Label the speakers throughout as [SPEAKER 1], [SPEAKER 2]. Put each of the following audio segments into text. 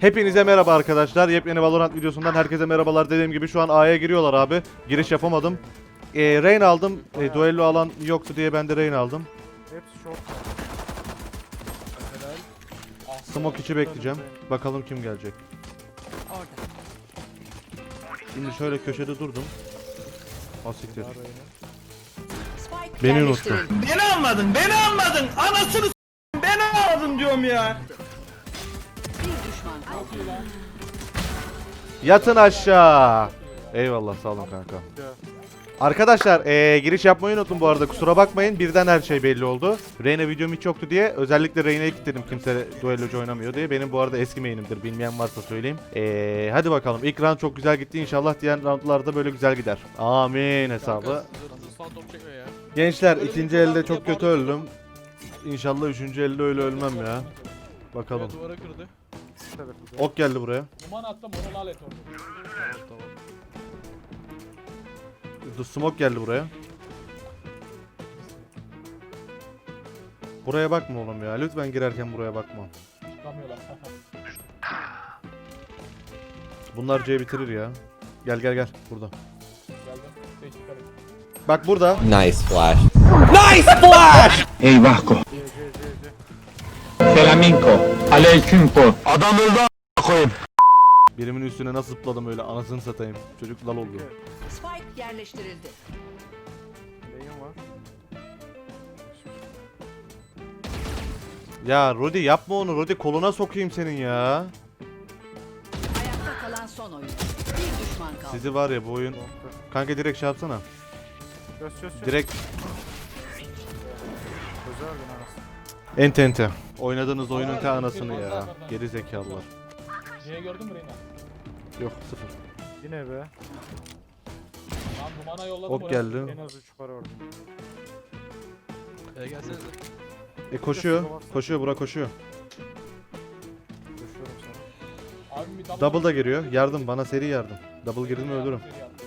[SPEAKER 1] Hepinize merhaba arkadaşlar. Yepyeni Valorant videosundan herkese merhabalar. Dediğim gibi şu an A'ya giriyorlar abi. Giriş yapamadım. Ee, Rain aldım. Ee, duello alan yoktu diye ben de Rain aldım.
[SPEAKER 2] Hepsi.
[SPEAKER 1] Smoke içi bekleyeceğim. Bakalım kim gelecek. Şimdi şöyle köşede durdum. Asiktir. Beni
[SPEAKER 3] yerleştirildi.
[SPEAKER 4] Beni almadın, beni almadın. Anasını s**eyim, beni almadın diyorum ya.
[SPEAKER 1] Yatın aşağı. Eyvallah sağ olun kanka. Arkadaşlar ee, giriş yapmayı unuttum bu arada kusura bakmayın birden her şey belli oldu. Reyna videom hiç yoktu diye özellikle Reyna'ya kilitledim kimse duellocu oynamıyor diye. Benim bu arada eski main'imdir bilmeyen varsa söyleyeyim. Ee, hadi bakalım ilk round çok güzel gitti inşallah diğer roundlarda böyle güzel gider. Amin hesabı. Gençler ikinci elde çok kötü öldüm. İnşallah üçüncü elde öyle ölmem ya. Bakalım.
[SPEAKER 2] Duvara kırdı.
[SPEAKER 1] Ok geldi buraya.
[SPEAKER 5] Duman attım onu lalet oldu.
[SPEAKER 2] Tamam.
[SPEAKER 1] The Smoke geldi buraya. Buraya bakma oğlum ya. Lütfen girerken buraya bakma.
[SPEAKER 5] Çıkamıyorlar.
[SPEAKER 1] Bunlar C bitirir ya. Gel gel gel. Burada.
[SPEAKER 5] Geldim. Yukarı.
[SPEAKER 1] Bak burada.
[SPEAKER 6] Nice flash.
[SPEAKER 7] Eyvah ko.
[SPEAKER 2] C C C C.
[SPEAKER 7] Flaminko. Aleyküm ko. Adam öldü a** koyayım.
[SPEAKER 1] Birimin üstüne nasıl zıpladım öyle anasını satayım. Çocuk lal oldu.
[SPEAKER 3] Spike yerleştirildi.
[SPEAKER 2] Lane var.
[SPEAKER 1] Ya Rodi yapma onu. Rodi koluna sokayım senin ya.
[SPEAKER 3] Ayakta kalan son oyun. Bir düşman kaldı.
[SPEAKER 1] Sizi var ya bu oyun. Kanka direkt şey yapsana.
[SPEAKER 2] Çöz çöz çöz.
[SPEAKER 1] Direkt
[SPEAKER 2] Çözerdin anasını.
[SPEAKER 1] ente ente. Oynadığınız oyunun te anasını ya. Geri zekalılar.
[SPEAKER 5] C'ye gördün mü Reyna?
[SPEAKER 1] Yok sıfır.
[SPEAKER 2] Yine be.
[SPEAKER 5] Lan dumana yolladım
[SPEAKER 1] Ok
[SPEAKER 5] oraya.
[SPEAKER 1] geldi.
[SPEAKER 2] En az 3 para orada.
[SPEAKER 5] E gelsenize.
[SPEAKER 1] E koşuyor. Koşuyor bura koşuyor.
[SPEAKER 2] Koşuyorum sana.
[SPEAKER 5] Abim bir double.
[SPEAKER 1] Double da giriyor. Yardım bana seri yardım. Double girdim
[SPEAKER 5] yaptı.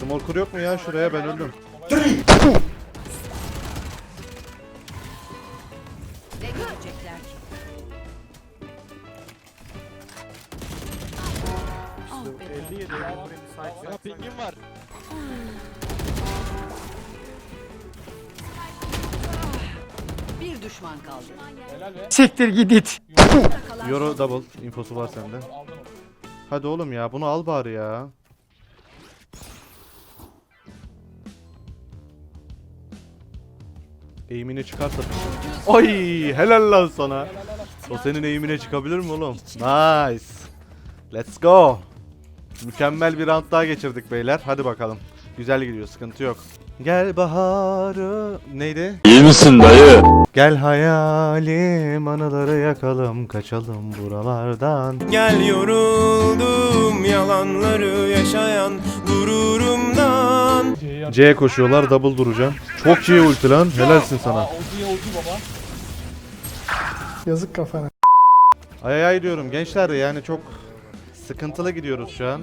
[SPEAKER 1] Small yok mu ya şuraya ben öldüm.
[SPEAKER 2] 57 Emre'nin side side side.
[SPEAKER 5] var.
[SPEAKER 3] Bir düşman kaldı.
[SPEAKER 5] Helal be.
[SPEAKER 3] Ayakta kalan
[SPEAKER 1] Euro double infosu var sende. Hadi oğlum ya bunu al bari ya. Eğimini çıkarsa. Oy helal lan sana. O senin eğimine çıkabilir mi oğlum? Nice. Let's go. Mükemmel bir round daha geçirdik beyler. Hadi bakalım. Güzel gidiyor sıkıntı yok. Gel baharı... Neydi?
[SPEAKER 7] İyi misin dayı?
[SPEAKER 1] Gel hayalim anıları yakalım kaçalım buralardan.
[SPEAKER 8] Gel yoruldum yalanları yaşayan gururumdan
[SPEAKER 5] C'ye
[SPEAKER 1] koşuyorlar double duracağım. Çok iyi ulti lan helalsin sana.
[SPEAKER 5] Baba.
[SPEAKER 1] Ay ay ay diyorum gençler yani çok sıkıntılı gidiyoruz şu an.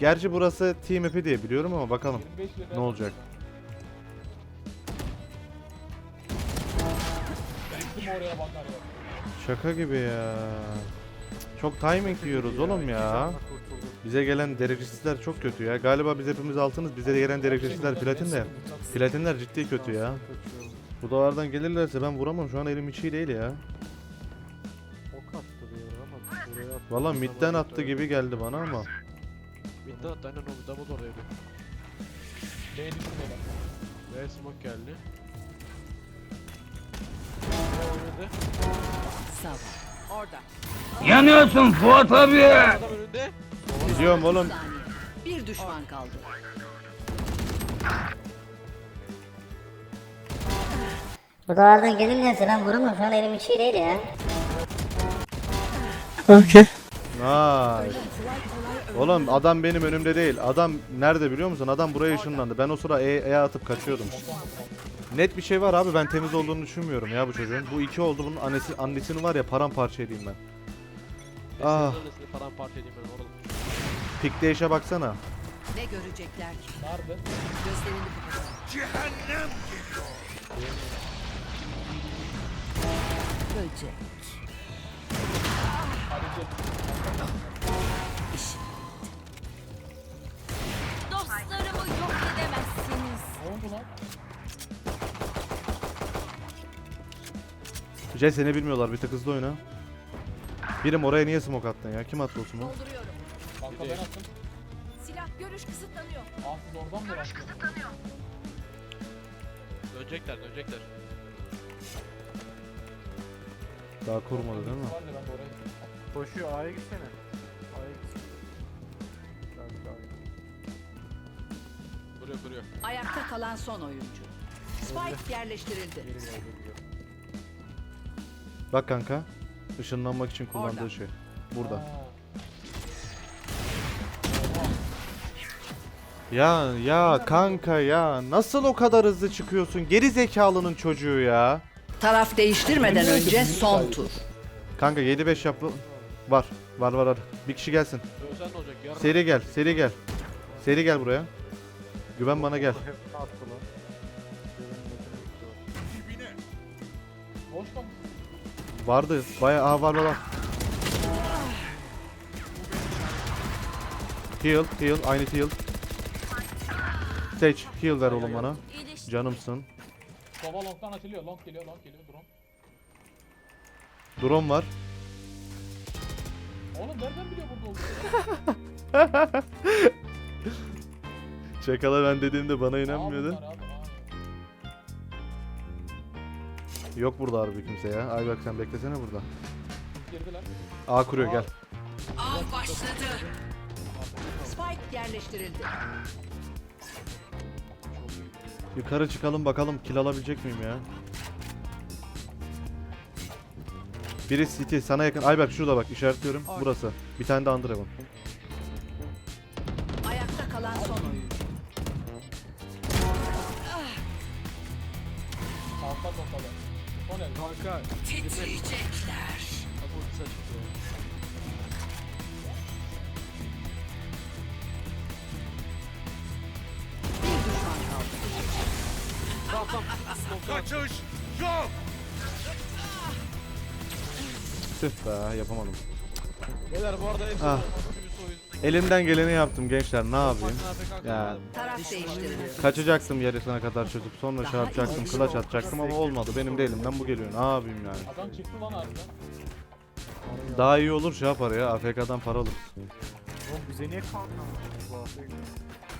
[SPEAKER 1] Gerçi burası team map'i diye biliyorum ama bakalım
[SPEAKER 5] 5 lira.
[SPEAKER 1] ne olacak. Şaka gibi ya. Çok timing yiyoruz oğlum ya. Bize gelen derecesizler çok kötü ya. Galiba biz hepimiz altınız. Bize de gelen derecesizler platin de. Platinler ciddi kötü ya. Bu davardan gelirlerse ben vuramam. Şu an elim hiç iyi değil ya. Valla midden attı gibi geldi bana ama.
[SPEAKER 9] Midden attı aynen o double oradaydı.
[SPEAKER 5] B düşünmeyelim.
[SPEAKER 9] Ve smoke geldi. Ne oynadı?
[SPEAKER 3] Sabah. Orada.
[SPEAKER 7] Yanıyorsun Fuat abi.
[SPEAKER 9] Adam önünde.
[SPEAKER 1] Gidiyorum oğlum.
[SPEAKER 3] Bir düşman kaldı.
[SPEAKER 10] Bu duvardan gelinlerse ben vuramam şu an elim hiç iyi değil ya.
[SPEAKER 1] Nice. Oğlum adam benim önümde değil. Adam nerede biliyor musun? Adam buraya ışınlandı. Ben o sıra E, e atıp kaçıyordum. Net bir şey var abi ben temiz olduğunu düşünmüyorum ya bu çocuğun. Bu iki oldu bunun annesi annesini var ya paramparça edeyim ben. Ah.
[SPEAKER 9] Neresini paramparça edeyim ben orada.
[SPEAKER 1] Pikte işe baksana.
[SPEAKER 3] Ne görecekler ki?
[SPEAKER 5] Nerede?
[SPEAKER 3] Gözlerini kapatalım. böcek.
[SPEAKER 6] Dostlarımı yok edemezsiniz.
[SPEAKER 5] Ne oldu lan?
[SPEAKER 1] Jet seni bilmiyorlar bir tık hızlı oyna. Birim oraya niye smoke attın ya? Kim attı o smoke?
[SPEAKER 6] Dolduruyorum.
[SPEAKER 5] Kanka ben attım.
[SPEAKER 6] Silah görüş kısıtlanıyor.
[SPEAKER 5] Aa siz oradan mı attınız?
[SPEAKER 9] Dönecekler dönecekler.
[SPEAKER 1] Daha kurmadı değil mi?
[SPEAKER 5] Var da ben de oraya.
[SPEAKER 2] Koşuyor A'ya gitsene. A'ya gitsene.
[SPEAKER 9] Kuruyor kuruyor.
[SPEAKER 3] Ayakta kalan son oyuncu. Spike yerleştirildi.
[SPEAKER 2] Geri geri gel.
[SPEAKER 1] Bak kanka. Işınlanmak için kullandığı
[SPEAKER 3] Orada.
[SPEAKER 1] şey. Burada.
[SPEAKER 5] Aa,
[SPEAKER 1] Ya ya kanka ya nasıl o kadar hızlı çıkıyorsun? Geri zekalının çocuğu ya.
[SPEAKER 3] Taraf değiştirmeden önce son tur.
[SPEAKER 1] Kanka 7-5 yap. Var. Var var var. Bir kişi gelsin.
[SPEAKER 9] Dönsen ne olacak? Yarın
[SPEAKER 1] Seri gel. Seri gel. Seri gel buraya. Güven bana gel.
[SPEAKER 2] Attı lan?
[SPEAKER 5] Boş.
[SPEAKER 1] Vardı. Bayağı aha var var var. Heal, heal, aynı heal. Sage, heal ver oğlum bana.
[SPEAKER 6] İyileşti.
[SPEAKER 1] Canımsın.
[SPEAKER 5] Sova long'dan açılıyor. Long geliyor, long geliyor. Drone.
[SPEAKER 1] Drone var.
[SPEAKER 5] Oğlum nereden biliyor burada olduğunu?
[SPEAKER 1] Çakala ben dediğimde bana inanmıyordun. Yok burada harbi kimse ya. Ay bak sen beklesene burada.
[SPEAKER 5] Girdiler.
[SPEAKER 1] A kuruyor gel.
[SPEAKER 3] Av başladı. Spike yerleştirildi.
[SPEAKER 1] Yukarı çıkalım bakalım kill alabilecek miyim ya? Biri city sana yakın. Ay bak şurada bak işaretliyorum. Burası. Bir tane de Underhaven.
[SPEAKER 3] Ayakta kalan son oyuncu.
[SPEAKER 5] Altta noktada. O ne?
[SPEAKER 9] Kanka.
[SPEAKER 3] Titriyecekler.
[SPEAKER 9] Bu kısa çıktı.
[SPEAKER 3] Bir düşman kaldı.
[SPEAKER 9] Tamam tamam. Kaçış.
[SPEAKER 1] Tüh be yapamadım.
[SPEAKER 9] Beyler bu arada hepsi
[SPEAKER 1] Ah. Elimden geleni yaptım gençler ne yapayım?
[SPEAKER 9] Ya.
[SPEAKER 1] Ya
[SPEAKER 3] Taraf değiştirildi.
[SPEAKER 1] kaçacaktım yarısına kadar çözüp sonra şey yapacaktım kılaç atacaktım ama olmadı benim de elimden bu geliyor ne yapayım yani.
[SPEAKER 5] Adam çıktı lan harbiden.
[SPEAKER 1] Daha iyi olur şey yapar ya AFK'dan para alır.
[SPEAKER 2] Oğlum bize niye hafta?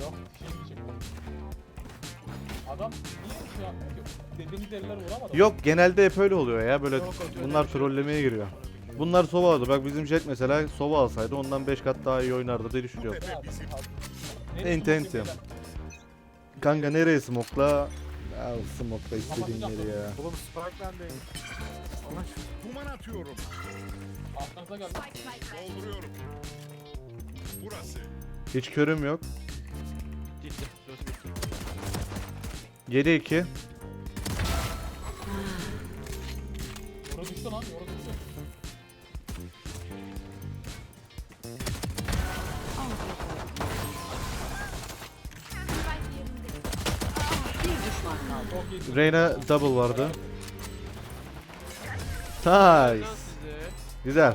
[SPEAKER 5] Yok, çıktı. Adam niye şey yapmıyor ki? Dediğimiz eller vuramadı.
[SPEAKER 1] Yok genelde hep öyle oluyor ya böyle
[SPEAKER 9] Yok,
[SPEAKER 1] bunlar
[SPEAKER 9] bir şey
[SPEAKER 1] trollemeye giriyor. Bunlar sova aldı bak bizim jet mesela sova alsaydı ondan 5 kat daha iyi oynardı diye düşünüyorum.
[SPEAKER 5] Ya, adam-
[SPEAKER 1] Enti,
[SPEAKER 5] Ne smoke
[SPEAKER 1] enti.
[SPEAKER 5] gibi
[SPEAKER 1] Kanka nereye smokla? Ya smokla istediğin yeri ya.
[SPEAKER 2] Oğlum Spike bendeyim. Allah şu
[SPEAKER 11] Duman atıyorum.
[SPEAKER 5] Arkanıza geldi.
[SPEAKER 11] Dolduruyorum. Burası.
[SPEAKER 1] Hiç körüm yok. 7-2.
[SPEAKER 5] Yoru düştü lan, yoru düştü.
[SPEAKER 1] Reyna double vardı. Nice. Güzel.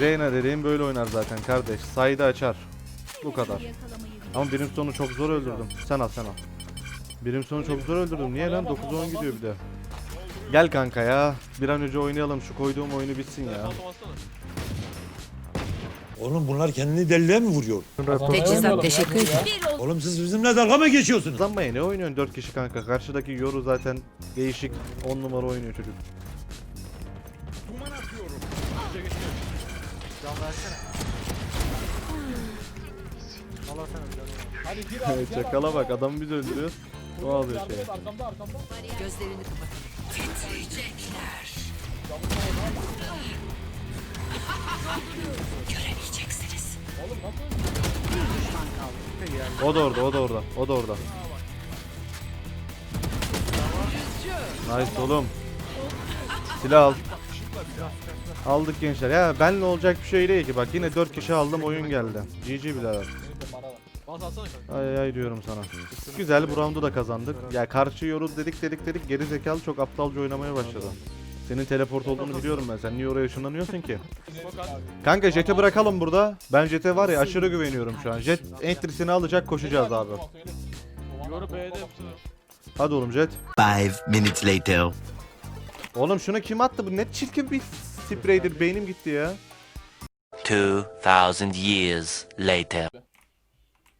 [SPEAKER 1] Reyna dediğim böyle oynar zaten kardeş. Saydı açar. Bu kadar. Ama birim sonu çok zor öldürdüm. Sen al sen al. Birim sonu çok zor öldürdüm. Niye lan 9-10 gidiyor bir de. Gel kanka ya. Bir an önce oynayalım. Şu koyduğum oyunu bitsin ya.
[SPEAKER 11] Oğlum bunlar kendini deliliğe mi vuruyor?
[SPEAKER 3] Teçhizat teşekkür ederim.
[SPEAKER 11] Oğlum siz bizimle dalga mı geçiyorsunuz?
[SPEAKER 1] Kazanmaya ne oynuyorsun 4 kişi kanka? Karşıdaki Yoru zaten değişik 10 numara oynuyor çocuk.
[SPEAKER 11] Duman atıyorum.
[SPEAKER 2] can versene.
[SPEAKER 5] Hadi gir abi,
[SPEAKER 1] Çakala bak adam biz öldürüyor. O alıyor
[SPEAKER 5] Yardım
[SPEAKER 1] şey.
[SPEAKER 5] Arkamda, arkamda.
[SPEAKER 3] Gözlerini kapatın. Titriyecekler. Göremeyeceksiniz.
[SPEAKER 5] Oğlum nasıl
[SPEAKER 3] Bir düşman kaldı.
[SPEAKER 1] O da orada, o da orada, o da orada. Nice oğlum. Silah al. Aldık gençler. Ya benle olacak bir şey değil ki. Bak yine 4 kişi aldım oyun geldi. GG birader.
[SPEAKER 5] Bana
[SPEAKER 9] atsana kanka.
[SPEAKER 1] Ay ay diyorum sana. Güzel bu roundu da kazandık. Ya karşı yoru dedik dedik dedik geri zekalı çok aptalca oynamaya başladı. Senin teleport olduğunu biliyorum ben. Sen niye oraya ışınlanıyorsun ki? Kanka Jet'e bırakalım burada. Ben Jet'e var ya aşırı güveniyorum şu an. Jet entry'sini alacak koşacağız abi.
[SPEAKER 9] Yoru B'de.
[SPEAKER 1] Hadi oğlum Jet.
[SPEAKER 8] Five minutes later.
[SPEAKER 1] Oğlum şunu kim attı? Bu ne çirkin bir spreydir. Beynim gitti ya.
[SPEAKER 8] 2000 years later.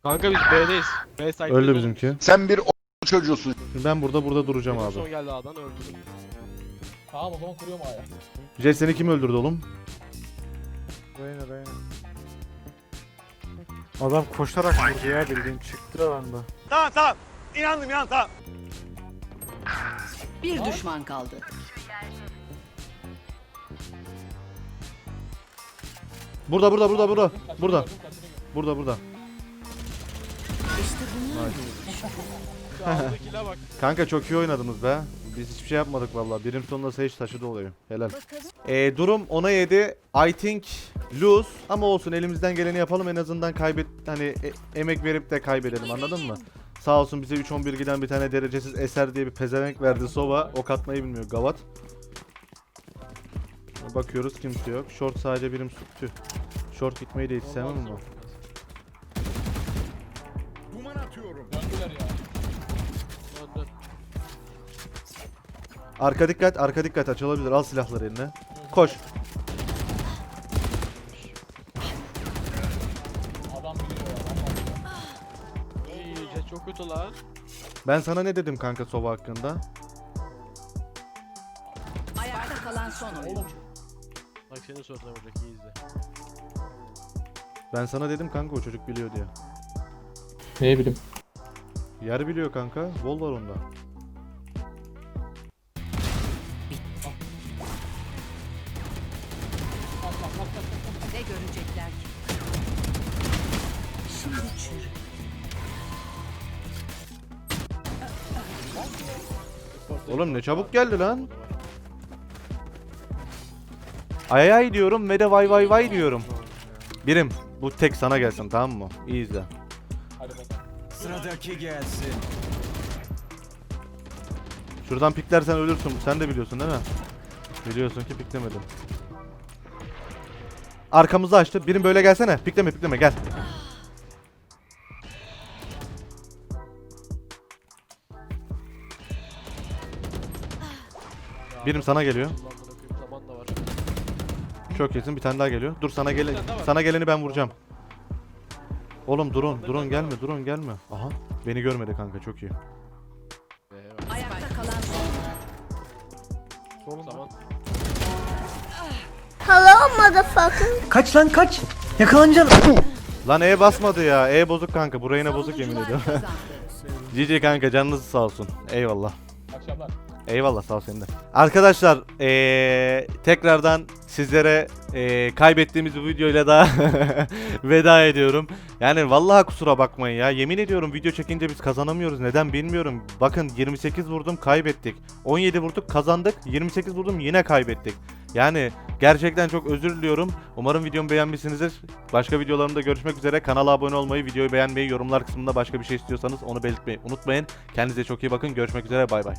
[SPEAKER 9] Kanka biz B'deyiz. B site'deyiz.
[SPEAKER 1] Öldü bizimki.
[SPEAKER 7] Sen bir o çocuğusun.
[SPEAKER 1] Ben burada burada duracağım
[SPEAKER 9] Son
[SPEAKER 1] abi.
[SPEAKER 9] geldi A'dan öldü.
[SPEAKER 5] Tamam o zaman kuruyorum A'ya.
[SPEAKER 1] Jet seni kim öldürdü oğlum?
[SPEAKER 2] Reyna Reyna. Adam koşarak vurdu ya bildiğin çıktı anda.
[SPEAKER 4] Tamam tamam. İnandım ya tamam.
[SPEAKER 3] Bir düşman kaldı.
[SPEAKER 1] Burada burada burada burada. Burada. Burada burada.
[SPEAKER 9] Aldakine bak.
[SPEAKER 1] Kanka çok iyi oynadınız be. Biz hiçbir şey yapmadık vallahi. Birim sonunda Sage taşıdı olayı. Helal. Ee, durum 10'a 7. I think lose ama olsun elimizden geleni yapalım en azından kaybet hani e- emek verip de kaybedelim anladın mı? Sağ olsun bize 3-11 giden bir tane derecesiz eser diye bir pezevenk verdi Sova. Ok atmayı bilmiyor Gavat. Bakıyoruz kimse yok. Short sadece birim tüh. Short gitmeyi de hiç sevmem ama.
[SPEAKER 11] Duman atıyorum.
[SPEAKER 5] Döndüler ya.
[SPEAKER 9] Dön dön.
[SPEAKER 1] Arka dikkat, arka dikkat açılabilir. Al silahları eline. Koş.
[SPEAKER 5] Adam biliyor ya. adam biliyor.
[SPEAKER 9] İyice çok kötü lan.
[SPEAKER 1] Ben sana ne dedim kanka Sova hakkında?
[SPEAKER 3] ayakta kalan son oyuncu.
[SPEAKER 9] Bak senin suratına vuracak iyi izle.
[SPEAKER 1] Ben sana dedim kanka o çocuk biliyor diye.
[SPEAKER 5] Ne bileyim.
[SPEAKER 1] Yer biliyor kanka. Vol var onda.
[SPEAKER 3] Ne görecekler ki? Şimdi çürü.
[SPEAKER 1] Oğlum ne çabuk geldi lan. Ay ay diyorum ve de vay vay vay diyorum. Birim bu tek sana gelsin tamam mı? İyi izle.
[SPEAKER 8] Sıradaki gelsin.
[SPEAKER 1] Şuradan piklersen ölürsün. Sen de biliyorsun değil mi? Biliyorsun ki piklemedim. Arkamızı açtı. Birim böyle gelsene. Pikleme pikleme gel. Birim sana geliyor. Çok kesin bir tane daha geliyor. Dur sana gele sana geleni ben geleni Oğlum drone, drone gelme, drone gelme. Aha, beni görmedi kanka çok iyi.
[SPEAKER 3] Ayakta kalan son
[SPEAKER 2] Solunda.
[SPEAKER 9] Zaman.
[SPEAKER 4] Kaç lan kaç. Yakalanacaksın.
[SPEAKER 1] Lan E basmadı ya. E bozuk kanka. Burayı ne bozuk yemin
[SPEAKER 3] Savunucular
[SPEAKER 1] ediyorum.
[SPEAKER 3] kazandı.
[SPEAKER 1] GG kanka canınız sağ olsun. Eyvallah.
[SPEAKER 5] Akşamlar.
[SPEAKER 1] Eyvallah sağ ol senin de. Arkadaşlar eee, tekrardan sizlere eee, kaybettiğimiz bu videoyla da veda ediyorum. Yani vallahi kusura bakmayın ya. Yemin ediyorum video çekince biz kazanamıyoruz. Neden bilmiyorum. Bakın 28 vurdum kaybettik. 17 vurduk kazandık. 28 vurdum yine kaybettik. Yani gerçekten çok özür diliyorum. Umarım videomu beğenmişsinizdir. Başka videolarımda görüşmek üzere. Kanala abone olmayı, videoyu beğenmeyi, yorumlar kısmında başka bir şey istiyorsanız onu belirtmeyi unutmayın. Kendinize çok iyi bakın. Görüşmek üzere. Bay bay.